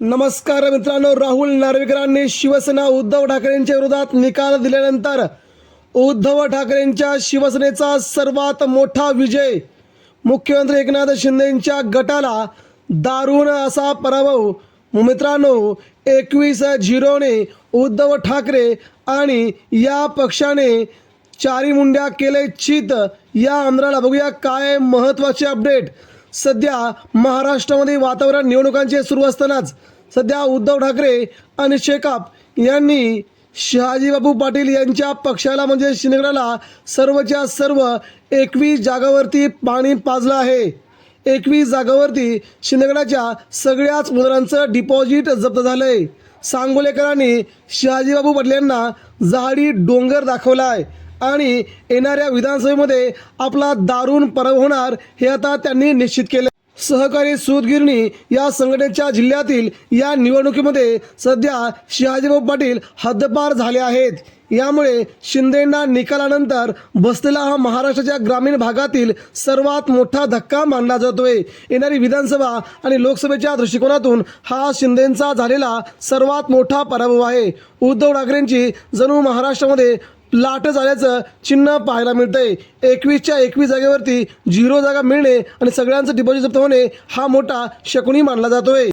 नमस्कार मित्रांनो राहुल नार्वेकरांनी शिवसेना उद्धव ठाकरेंच्या विरोधात निकाल दिल्यानंतर उद्धव ठाकरेंच्या शिवसेनेचा सर्वात मोठा विजय मुख्यमंत्री एकनाथ शिंदेंच्या गटाला दारुण असा पराभव. मित्रांनो एकवीस झिरोने उद्धव ठाकरे आणि या पक्षाने चारी मुंड्या केले चित. या आमदाराला बघूया काय महत्त्वाचे अपडेट. सध्या महाराष्ट्रामध्ये वातावरण निवडणुकांचे सुरू असतानाच सध्या उद्धव ठाकरे आणि शेकाप यांनी शहाजीबाबू पाटील यांच्या पक्षाला म्हणजे शिंदेगडाला सर्वच्या सर्व एकवीस जागावरती पाणी पाजलं आहे. एकवीस जागावरती शिंदेगडाच्या सगळ्याच उमेदवारांचं डिपॉझिट जप्त झालं आहे सांगोलेकरांनी शहाजीबाबू पाटील यांना जहाडी डोंगर दाखवला आहे आणि येणाऱ्या विधानसभेमध्ये आपला दारुण परब होणार हे आता त्यांनी निश्चित केले. सहकारी सूतगिरणी या संघटनेच्या जिल्ह्यातील या निवडणुकीमध्ये सध्या शहाजीबाबू पाटील हद्दपार झाले आहेत. यामुळे शिंदेंना निकालानंतर बसलेला हा महाराष्ट्राच्या ग्रामीण भागातील सर्वात मोठा धक्का मानला जातोय. येणारी विधानसभा आणि लोकसभेच्या दृष्टिकोनातून हा शिंदेंचा झालेला सर्वात मोठा पराभव आहे. उद्धव ठाकरेंची जणू महाराष्ट्रामध्ये लाट झाल्याचं चिन्ह पाहायला मिळतंय. एकवीसच्या एकवीस जागेवरती झिरो जागा मिळणे आणि सगळ्यांचं डिपॉझिट जप्त होणे हा मोठा शकुनी मानला जातोय.